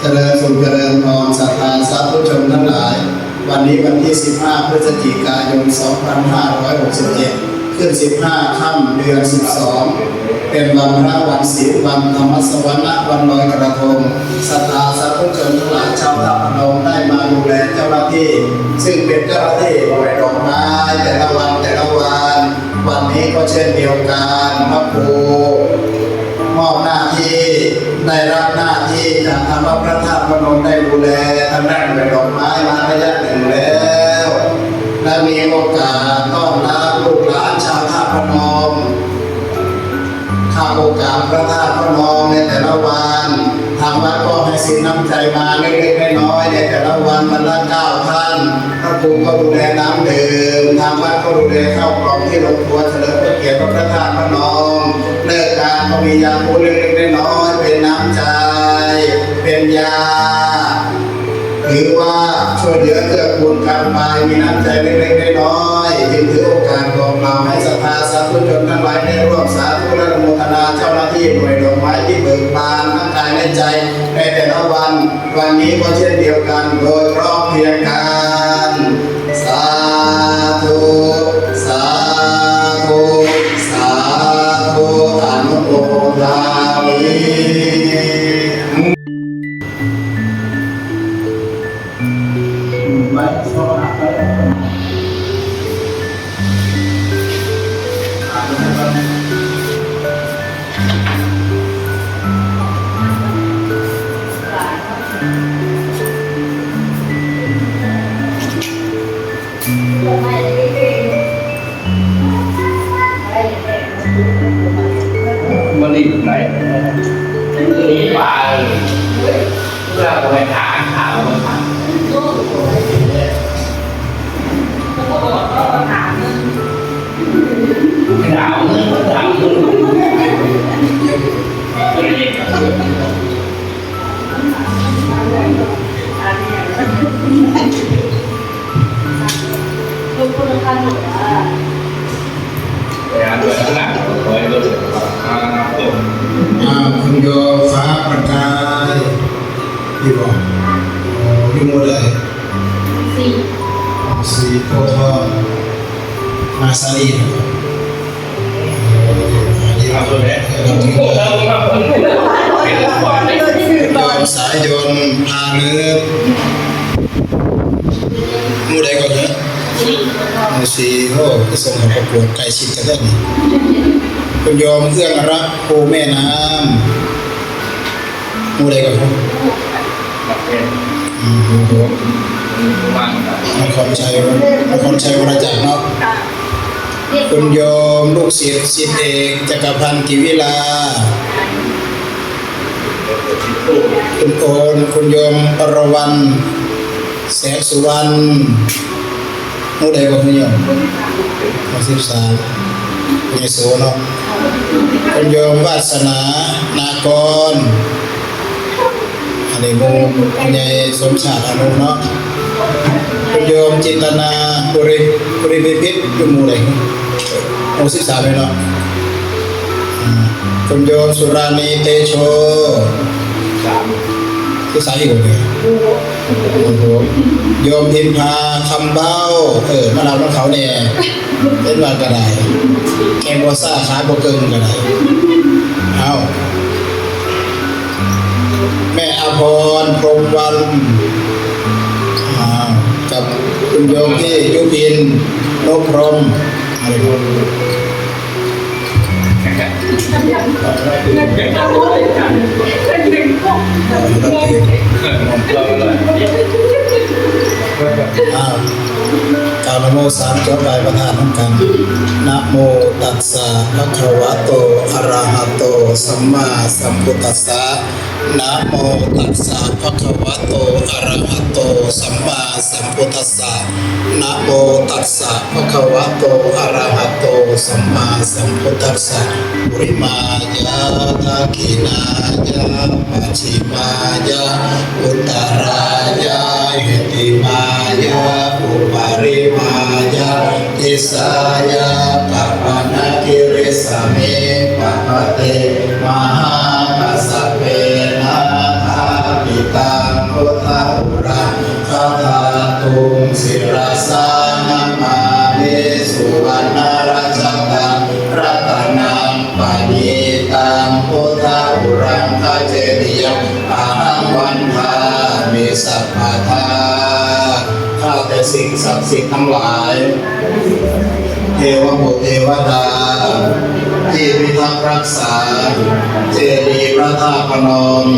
เจริญสุขเจริญพรศรัทธาสาธุชนทั้งหลาย วันนี้วันที่ 15 พฤศจิกายน 2567 ขึ้น 15 ค่ำเดือน 12 เป็นวันพระวันศีลวันธรรมสวรรค์วันลอยกระทงศรัทธาสาธุชนทั้งหลายชาวตาพนมได้มาดูแลเจ้าหน้าที่ ซึ่งเป็นเจ้าหน้าที่หน่วยดอกไม้แต่ละวันแต่ละวัน วันนี้ก็เช่นเดียวกันพระครูมอบหน้าที่ ได้รับหน้าที่จากทางวัดพระธาตุพนมได้ดูแลทางด้านดอกไม้มาระยะหนึ่งแล้วและมีโอกาสต้อนรับลูกหลานชาวธาตุพนมข้าโอกาสพระธาตุพนมในแต่ละวันางวัดก็ให้สินน้ำใจมาเล็กๆน้อยๆในแต่ละวันมันละเก้าท่านพระครูก็ดูแลน้ำดื่มทางวัดก็ดูแลข้าวกล่องที่ลงครัวเฉลิมพระเกียรติพระธาตุพนองเลิกการก็มียาคูเล็กๆน้อยๆเป็นน้ำใจ เป็นยา หรือว่าช่วยเหลือเกื้อกูลกันไปมีน้ำใจเล็กๆน้อยๆจึงถือโอกาสของเราให้ศรัทธาสาธุชนทั้งหลายได้ร่วมสาธุและอนุโมทนาเจ้าหน้าที่หน่วยดอกไม้ที่เบิกบานทั้งกายและใจในแต่ละวัน วันนี้ก็เช่นเดียวกันโดยร้อบเพรียงกัน คุณโยฟ้าประกายดีบ่โ quả đấy ยมสายยนพาเนื้อมูใดก่อนเนอะมูสีโอ้ไปส่งกับประกวดไก่ชิดกันได้นี่คุณโยมเครื่องรักภูแม่น้ำมูใดก่อนครับ Mặc cái อืมโอ้โห Mang cả นครชัยนครชัยวรจักรเนาะ คุณโยมลูกศิษย์ศิษย์เอกจักรพันธ์กิวิลา คุณโอนคุณโยมปรวันแสงสุวรรณมูใดก็คุณโยมมาสิบสามคุณยโสเนาะคุณโยมวาสนานากรอันนี้มูคุณยายสมชาติอนุเนาะคุณโยมจินตนาบุริบุริพิพิษอยู่มู่ไห หมู่สิบสามเลยเนาะคุณโยมสุรานีเตโช Sám ที่สายอยู่เนี่ยโอ้โหโยมพิมพาคำเบ้า เออมาเราต้องเขาเนี่ยเป็นวันกระไดแกงบัวซ่าขาบวเกิงกระไดเอาแม่อภรพรหมวันกับคุณโยมที่ยุพินนพพรมอะไรพวกนี้ เรา อ้าวกล่าวนะโมสามจบไปประธานทั้งกันนะโมตัสสะภะคะวะโตอะระหะโตสัมมาสัมพุทธัสสะนะโมตัสสะภะคะวะโตอะระหะโตสัมมาสัมพุทธัสสะนะโมตัสสะภะคะวะโตอะระหะโตสัมมาสัมพุทธัสสะปุริมายาทากินายาปัจฉิมายาอุตตรายาเห ติมายาอุปาริมายาทิสายาปัปนาคิริสเมปัปะเตมหากัสสะเปนะทาปิตังพุทธอุรังคาถาตุงศิรสา สัพพะทาข้าแต่สิ่งศักดิ์สิทธิ์ทั้งหลาย เทวบุตรเทวดา ที่พิทักษ์รักษา เจดีย์พระธาตุพนม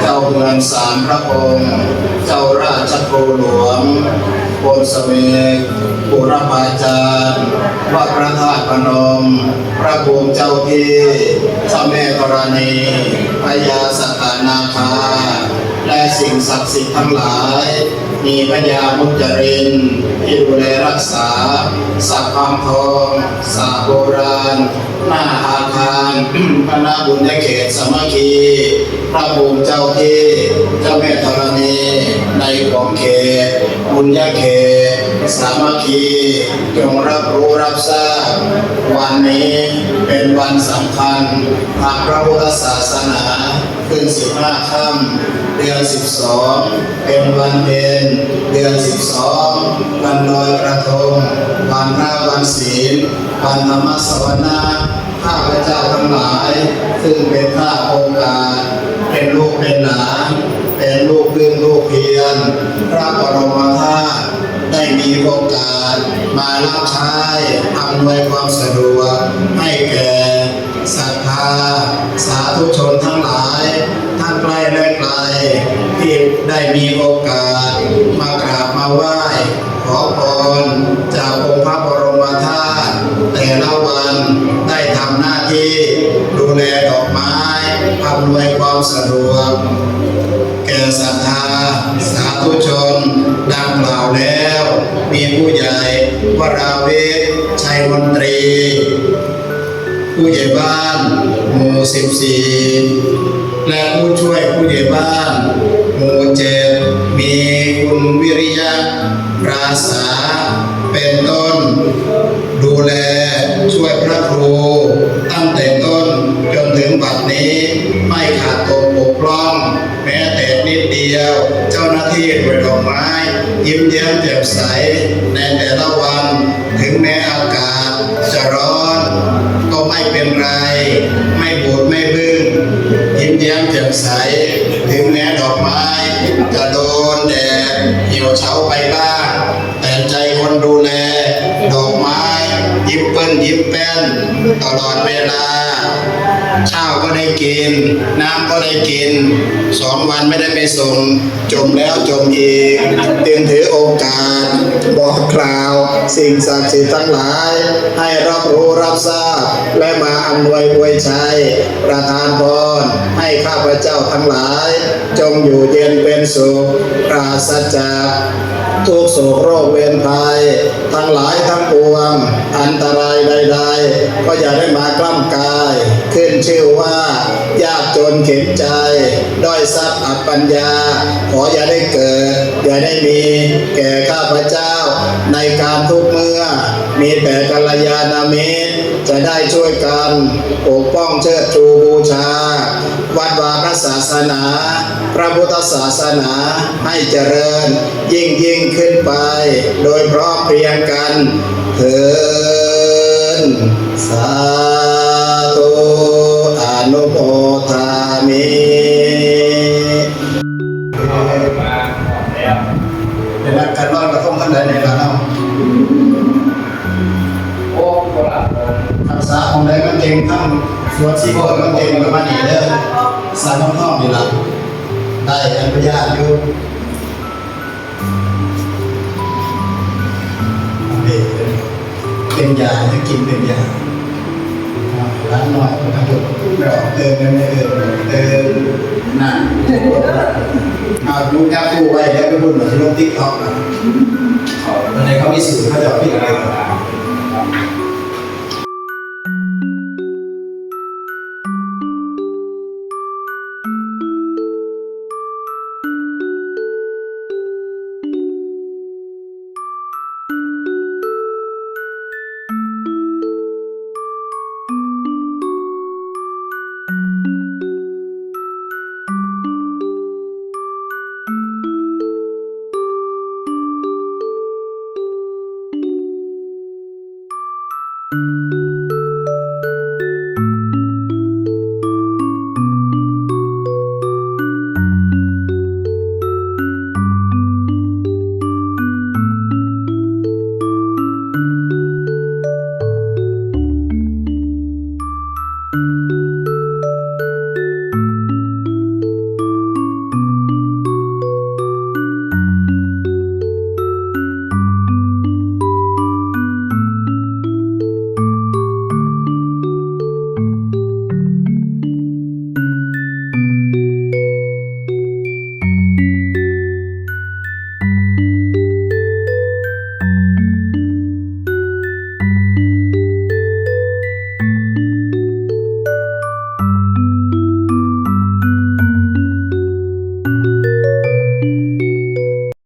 เจ้าเมืองสามพระองค์ เจ้าราชครูหลวงโพนสเวกปุรพาจารย์วัดพระธาตุพนม พระภูมิเจ้าที่พระแม่ธรณีพญาสัตนาคา และสิ่งศักดิ์สิทธิ์ทั้งหลาย มีพญามุจรินที่ดูแลรักษาสักพังทองสาโบราณหน้าอาคารคณะบุญเขตสมัคคี พระภูมิเจ้าที่ เจ้าแม่ธรณีในของเขต บุญญเขต สามัคคีจงรับรู้รับทราบ วันนี้เป็นวันสำคัญทางพระพุทธศาสนาขึ้นสิบห้าค่ำเดือนสิบสองเป็นวันเพ็ญเดือนสิบสองวันลอยกระทงวันพระวันศีลวันธรรมสวนาข้าพเจ้าทั้งหลาย ซึ่งเป็นข้าโอกาสเป็นลูกเป็นหลานเป็นลูกเพึ่องลูกเพียรพระบรมธาตุได้มีโอกาสมารับใช้อำนวยความสะดวกให้แก่ศรัทธาสาธุชนทั้งหลาย ทั้งใกล้และไกล ที่ได้มีโอกาส มากราบมาไหว้ ขอพรจากองค์พระบรมธาตุแต่ละวันได้ทำหน้าที่ ดูแลดอกไม้อำนวยความสะดวกแก่ศรัทธาสาธุชน ดังกล่าวแล้ว มีผู้ใหญ่วราเวชชัยมนตรี ผู้ใหญ่บ้านหมู่สิบสี่ และผู้ช่วยผู้ใหญ่บ้านหมู่เจ็ดมีคุณวิริยะราษาเป็นต้น ดูแลช่วยพระครูตั้งแต่ต้นจนถึงบัดนี้ไม่ขาดตกบกพร่อง แม้แต่นิดเดียว เจ้าหน้าที่ด้วยดอกไม้ ยิ้มแย้มแจ่มใสในแต่ละวัน ถึงแม้อากาศจะร้อน ก็ไม่เป็นไร ไม่บูดไม่บึ้งยิ้ม แย้มแจ่มใส ถึงแม้ดอกไม้จะโดนแดดเหี่ยวเฉาไปบ้าง แต่ใจคนดูแล ดอกไม้ ยิ้มเปิ้นยิ้มแป้น ตลอดเวลา ข้าวก็ได้กิน น้ำก็ได้กินสองวันไม่ได้ไปส่ง จมแล้วจมอีกจึงถือโอกาส บอกกล่าว สิ่งศักดิ์สิทธิ์ทั้งหลาย ให้รับรู้รับทราบ และมาอำนวยอวยชัย ประทานพรให้ข้าพเจ้าทั้งหลาย จงอยู่เย็นเป็นสุขปราศจาก ทุกโศกโรคเวรภัยทั้งหลายทั้งปวง อันตรายใด ๆ ก็อย่าได้มากล้ำกาย ขึ้นชื่อว่ายากจนเข็นใจ ด้อยทรัพย์อับปัญญา ขออย่าได้เกิด อย่าได้มี แก่ข้าพเจ้าในการทุกเมื่อ มีแต่กัลยาณมิตรจะได้ช่วยกันปกป้องเชิดชูบูชา วัดวาพระศาสนา พระพุทธศาสนาให้เจริญ ยิ่งยิ่งขึ้นไป โดยพร้อมเพรียงกันเถินสาธุอนุโม สวดสีโบนมันเก่งประมาณนี้เด้อสารน้องท่องนี่ละได้อนพยานอยู่เป็นยาให้กินเป็นยาล้างหน่อยก็ทำถูกเติมไม่ไม่เติมเติมน่ะเอาดูแอปดูไว้แล้วไปพูดเหมือนที่ลงติ๊กต็อกนะในเขามีสูตรเขาจะพิจารณา